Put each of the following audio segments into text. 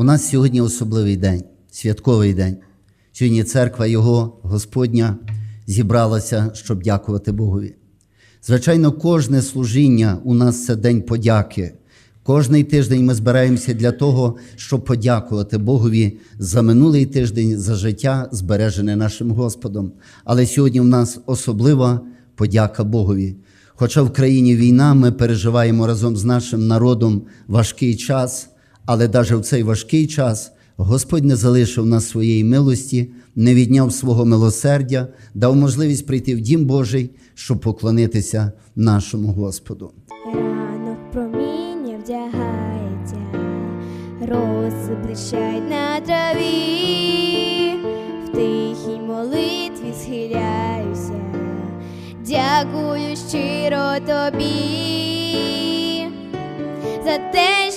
У нас сьогодні особливий день, святковий день. Сьогодні церква Його Господня зібралася, щоб дякувати Богові. Звичайно, кожне служіння у нас це день подяки. Кожний тиждень ми збираємося для того, щоб подякувати Богові за минулий тиждень, за життя, збережене нашим Господом. Але сьогодні в нас особлива подяка Богові. Хоча в країні війна, ми переживаємо разом з нашим народом важкий час, але навіть в цей важкий час Господь не залишив нас своєї милості, не відняв свого милосердя, дав можливість прийти в Дім Божий, щоб поклонитися нашому Господу. Ранок проміння вдягається, роси блищать на траві, в тихій молитві схиляюся, дякую щиро тобі за те,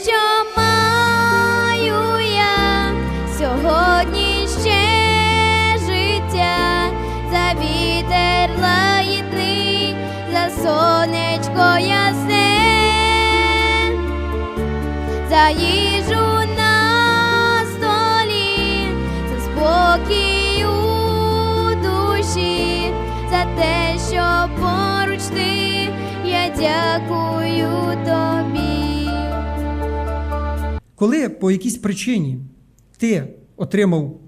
те, що поруч ти, я дякую тобі. Коли по якійсь причині ти отримав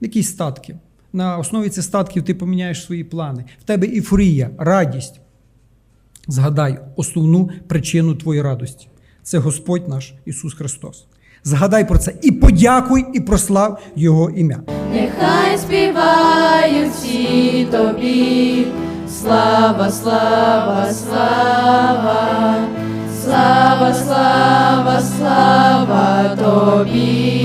якісь статки, на основі цих статків ти поміняєш свої плани, в тебе ейфорія, радість. Згадай основну причину твоєї радості. Це Господь наш Ісус Христос. Згадай про це і подякуй, і прослав Його ім'я. Нехай співають всі тобі, слава, слава, слава, слава, слава, слава тобі.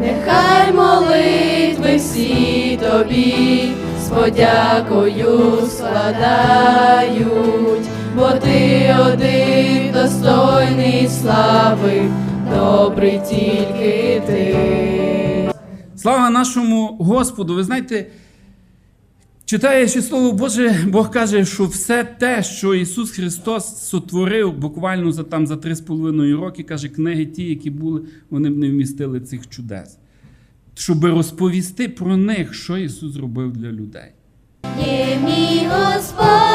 Нехай молитви всі тобі з подякою складають, бо ти один достойний слави, добрий тільки ти. Слава нашому Господу! Ви знаєте, читаючи Слово Боже, Бог каже, що все те, що Ісус Христос сотворив буквально за там за 3,5 роки, каже, книги ті, які були, вони б не вмістили цих чудес. Щоб розповісти про них, що Ісус зробив для людей. Є мій Господь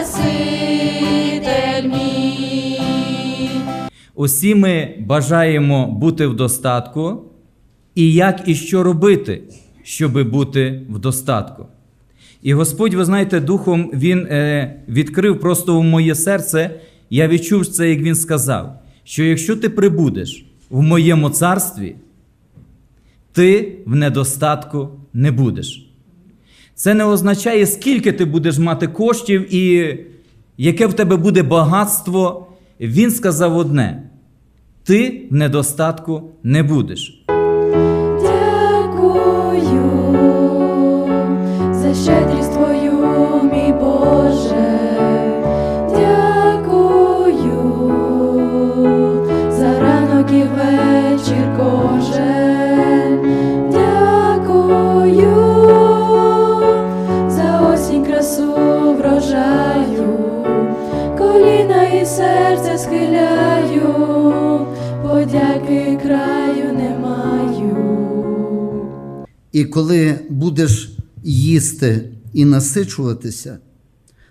Спаситель мій. Усі ми бажаємо бути в достатку, і як і що робити, щоби бути в достатку. І Господь, ви знаєте, Духом Він е, відкрив просто в моє серце. Я відчув це, як Він сказав, що якщо ти прибудеш в моєму царстві, ти в недостатку не будеш. Це не означає, скільки ти будеш мати коштів і яке в тебе буде багатство. Він сказав одне: ти в недостатку не будеш. Дякую за щедрість твою, схиляю, подяки краю не маю. І коли будеш їсти і насичуватися,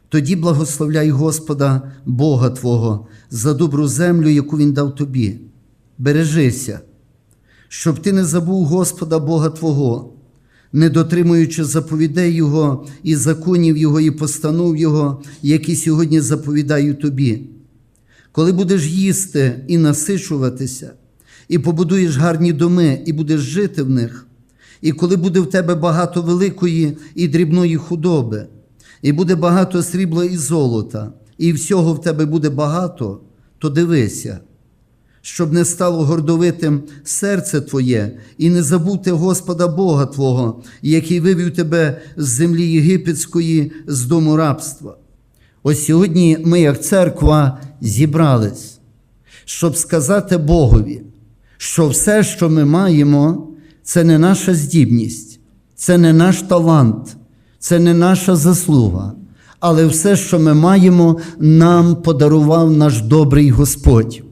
тоді благословляй Господа Бога Твого за добру землю, яку Він дав тобі. Бережися, щоб ти не забув Господа Бога Твого, не дотримуючи заповідей Його і законів Його, і постанов Його, які сьогодні заповідаю тобі. Коли будеш їсти і насичуватися, і побудуєш гарні доми, і будеш жити в них, і коли буде в тебе багато великої і дрібної худоби, і буде багато срібла і золота, і всього в тебе буде багато, то дивися, щоб не стало гордовитим серце Твоє, і не забути Господа Бога Твого, який вивів тебе з землі єгипетської, з дому рабства. Ось сьогодні ми, як церква, зібрались, щоб сказати Богові, що все, що ми маємо, це не наша здібність, це не наш талант, це не наша заслуга, але все, що ми маємо, нам подарував наш добрий Господь.